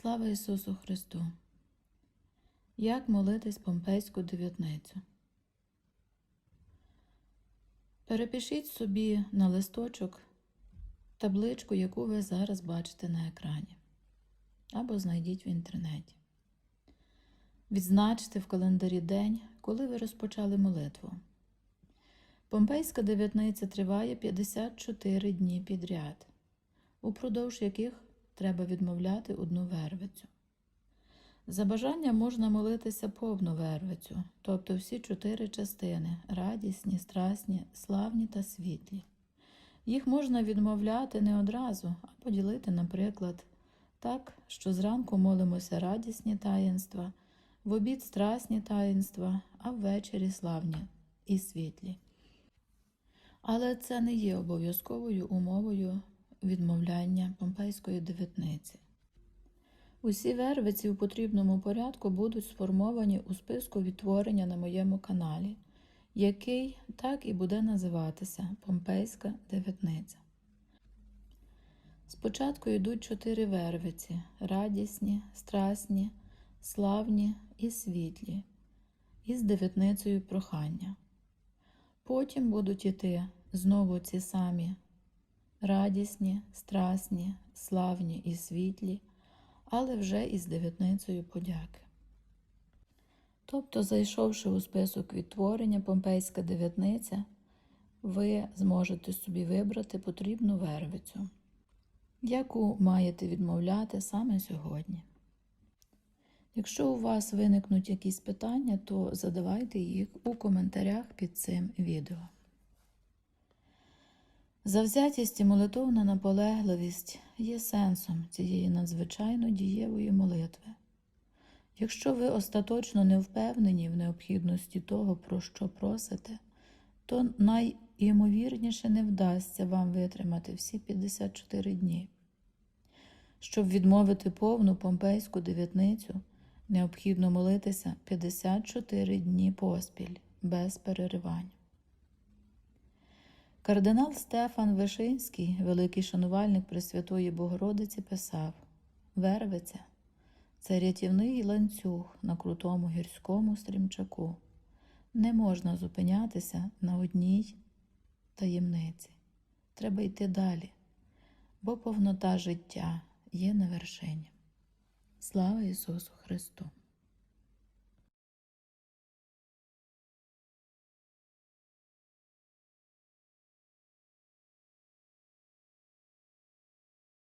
Слава Ісусу Христу! Як молитись Помпейську дев'ятницю? Перепишіть собі на листочок табличку, яку ви зараз бачите на екрані, або знайдіть в інтернеті. Відзначте в календарі день, коли ви розпочали молитву. Помпейська дев'ятниця триває 54 дні підряд, упродовж яких треба відмовляти одну вервицю. За бажанням можна молитися повну вервицю, тобто всі чотири частини радісні, страсні, славні та світлі. Їх можна відмовляти не одразу, а поділити, наприклад, так, що зранку молимося радісні таїнства, в обід страсні таїнства, а ввечері славні і світлі. Але це не є обов'язковою умовою відмовляння Помпейської дев'ятниці. Усі вервиці у потрібному порядку будуть сформовані у списку відтворення на моєму каналі, який так і буде називатися Помпейська дев'ятниця. Спочатку йдуть чотири вервиці радісні, страсні, славні і світлі, із дев'ятницею прохання. Потім будуть іти знову ці самі радісні, страсні, славні і світлі, але вже із дев'ятницею подяки. Тобто, зайшовши у список відтворення Помпейська дев'ятниця, ви зможете собі вибрати потрібну вервицю, яку маєте відмовляти саме сьогодні. Якщо у вас виникнуть якісь питання, то задавайте їх у коментарях під цим відео. Завзятість і молитовна наполегливість є сенсом цієї надзвичайно дієвої молитви. Якщо ви остаточно не впевнені в необхідності того, про що просите, то найімовірніше не вдасться вам витримати всі 54 дні. Щоб відмовити повну помпейську дев'ятницю, необхідно молитися 54 дні поспіль без переривань. Кардинал Стефан Вишинський, великий шанувальник Пресвятої Богородиці, писав Вервиця це рятівний ланцюг на крутому гірському стрімчаку. Не можна зупинятися на одній таємниці. Треба йти далі, бо повнота життя є на вершині. Слава Ісусу Христу!